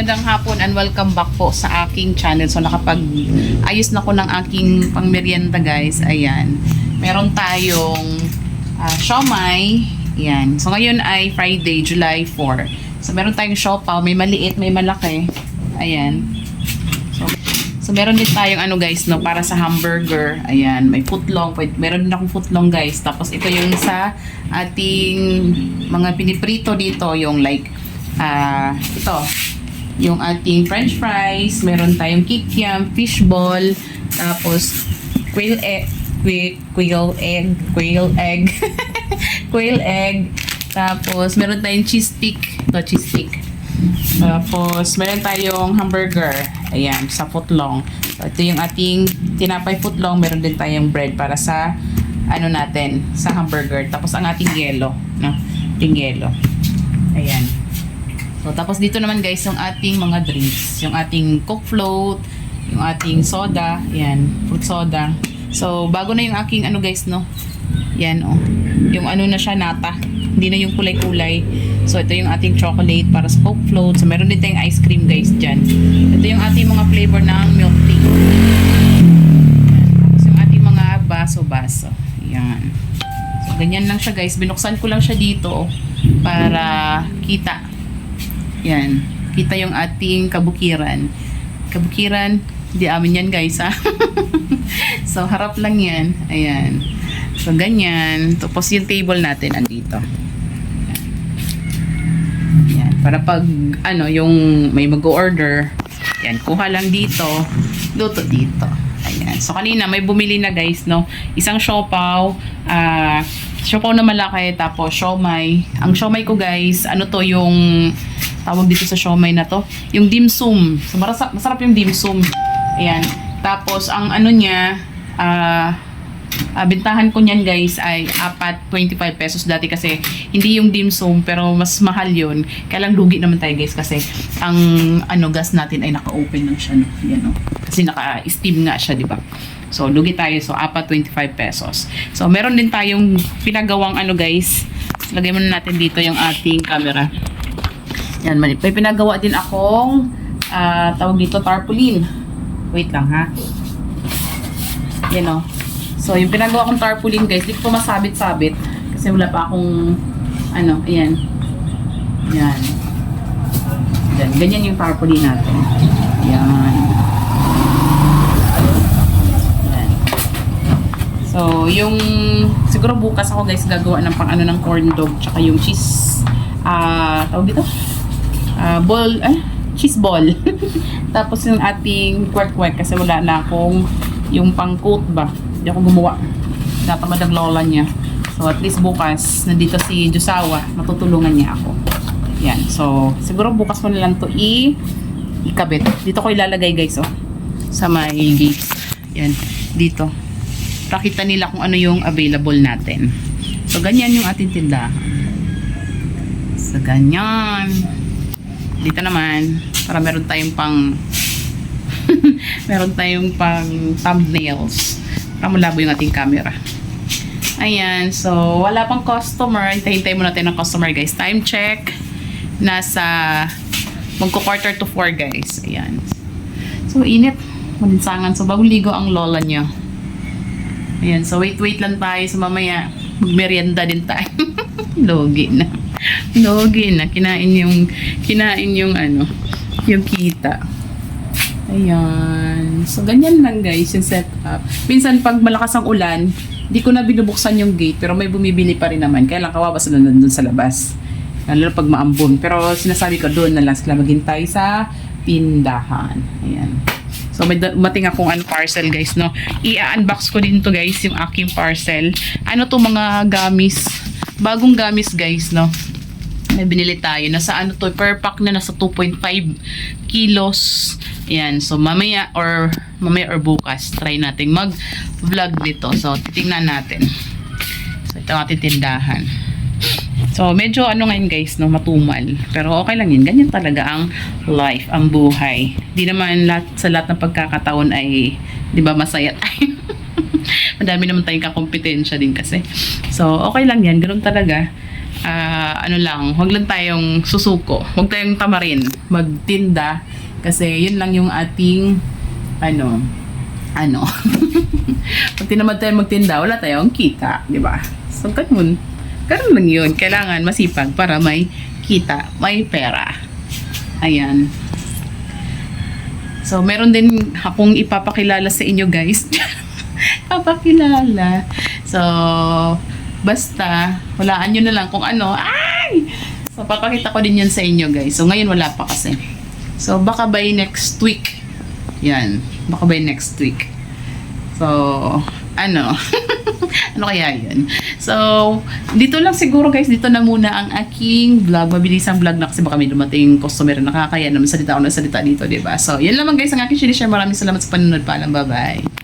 Magandang hapon and welcome back po sa aking channel. So nakapag ayos na ko ng aking pangmeryenda guys. Ayan. Meron tayong uh, siomay. Ayan. So ngayon ay Friday, July 4. So meron tayong siopaw. May maliit, may malaki. Ayan. So, so meron din tayong ano guys, no, para sa hamburger. Ayan. May. Pwede- Meron din akong footlong guys. Tapos ito yung sa ating mga piniprito dito. Yung like, ah, ito yung ating french fries, meron tayong kikiam, fishball, tapos quail egg, quail, egg, quail egg, quail egg, tapos meron tayong cheese stick, ito cheese stick. Tapos meron tayong hamburger, ayan, sa footlong. So, ito yung ating tinapay footlong, meron din tayong bread para sa ano natin, sa hamburger. Tapos ang ating yelo, no? Ating yelo. Ayan. So, tapos dito naman guys, yung ating mga drinks. Yung ating Coke Float, yung ating soda, yan, fruit soda. So, bago na yung aking ano guys, no? Yan, oh. Yung ano na siya, nata. Hindi na yung kulay-kulay. So, ito yung ating chocolate para sa Coke Float. So, meron din tayong ice cream guys dyan. Ito yung ating mga flavor ng milk tea. Yan. Tapos yung ating mga baso-baso. Yan. So, ganyan lang siya guys. Binuksan ko lang siya dito para kita. Yan. Kita yung ating kabukiran. Kabukiran, hindi amin yan guys ha. so harap lang yan. Ayan. So ganyan. Tapos yung table natin andito. Yan. Para pag ano yung may mag-order, yan, kuha lang dito, luto dito. Ayan. So kanina may bumili na guys, no? Isang siopaw, ah siopaw na malaki tapos siomay. Ang siomay ko guys, ano to yung tawag dito sa siomay na to, yung dim sum. So marasa, masarap yung dim sum. Ayan. Tapos ang ano niya, ah Ah, bintahan ko niyan guys ay apat 25 pesos dati kasi hindi yung dim sum pero mas mahal yun. Kaya lang lugi naman tayo guys kasi ang ano gas natin ay naka-open lang siya no. Yan no. Kasi naka-steam nga siya, di ba? So lugi tayo so apat 25 pesos. So meron din tayong pinagawang ano guys. Lagay muna natin dito yung ating camera. Yan, may pinagawa din akong ah, tawag dito tarpaulin. Wait lang ha. Yan o. So, yung pinagawa kong tarpaulin guys, di ko masabit-sabit. Kasi wala pa akong, ano, ayan. Yan. Yan. Ganyan yung tarpaulin natin. Yan. Yan. So, yung, siguro bukas ako guys gagawa ng pang ano ng corn dog, tsaka yung cheese, ah, tawag dito? Ah, ball, eh, cheese ball. Tapos yung ating kwek-kwek kasi wala na akong yung pang coat ba. Hindi ako gumawa. Natamad ang lola niya. So at least bukas, nandito si Josawa, matutulungan niya ako. Yan. So, siguro bukas mo na lang to i ikabit. Dito ko ilalagay guys, oh. Sa may gate. Yan. Dito. Pakita nila kung ano yung available natin. So, ganyan yung ating tindahan. So, ganyan. Dito naman, para meron tayong pang meron tayong pang thumbnails. Para malabo yung ating camera. Ayan, so wala pang customer. Hintay-hintay muna tayo ng customer guys. Time check. Nasa magko quarter to 4 guys. Ayan. So init. Malinsangan. So bagong ang lola niya. Ayan, so wait-wait lang tayo. So mamaya magmerienda din tayo. Logi na. Logi na. Kinain yung, kinain yung ano, yung kita. Ayan. So, ganyan lang guys yung setup. Minsan pag malakas ang ulan, hindi ko na binubuksan yung gate pero may bumibili pa rin naman. Kaya lang kawawa sila nandun sa labas. Lalo pag maambon. Pero sinasabi ko doon na lang sila maghintay sa tindahan. Ayan. So may dumating akong ano parcel guys no. I-unbox ko din to guys yung aking parcel. Ano to mga gamis. Bagong gamis guys no may binili tayo. Nasa ano to, per pack na nasa 2.5 kilos. Ayan, so mamaya or mamaya or bukas, try natin mag-vlog dito. So, titingnan natin. So, ito ang ating tindahan. So, medyo ano ngayon guys, no, matumal. Pero okay lang yun. Ganyan talaga ang life, ang buhay. Di naman lahat, sa lahat ng pagkakataon ay, di ba, masaya tayo. Madami naman tayong kakompetensya din kasi. So, okay lang yan. Ganun talaga ah, ano lang, huwag lang tayong susuko. Huwag tayong tamarin magtinda kasi yun lang yung ating ano, ano. Pag tinamad tayo magtinda, wala tayong kita, di ba? So, ganun. Ganun lang yun. Kailangan masipag para may kita, may pera. Ayan. So, meron din akong ipapakilala sa inyo, guys. papakilala. So, basta, walaan nyo na lang kung ano. Ay! So, papakita ko din yan sa inyo, guys. So, ngayon wala pa kasi. So, baka by next week. Yan. Baka by next week. So, ano? ano kaya yun? So, dito lang siguro guys, dito na muna ang aking vlog. Mabilisang vlog na kasi baka may dumating customer na nakakaya naman salita ako ng salita dito, di ba? So, yan lamang guys ang aking sinishare. Maraming salamat sa panonood. Paalam, bye-bye.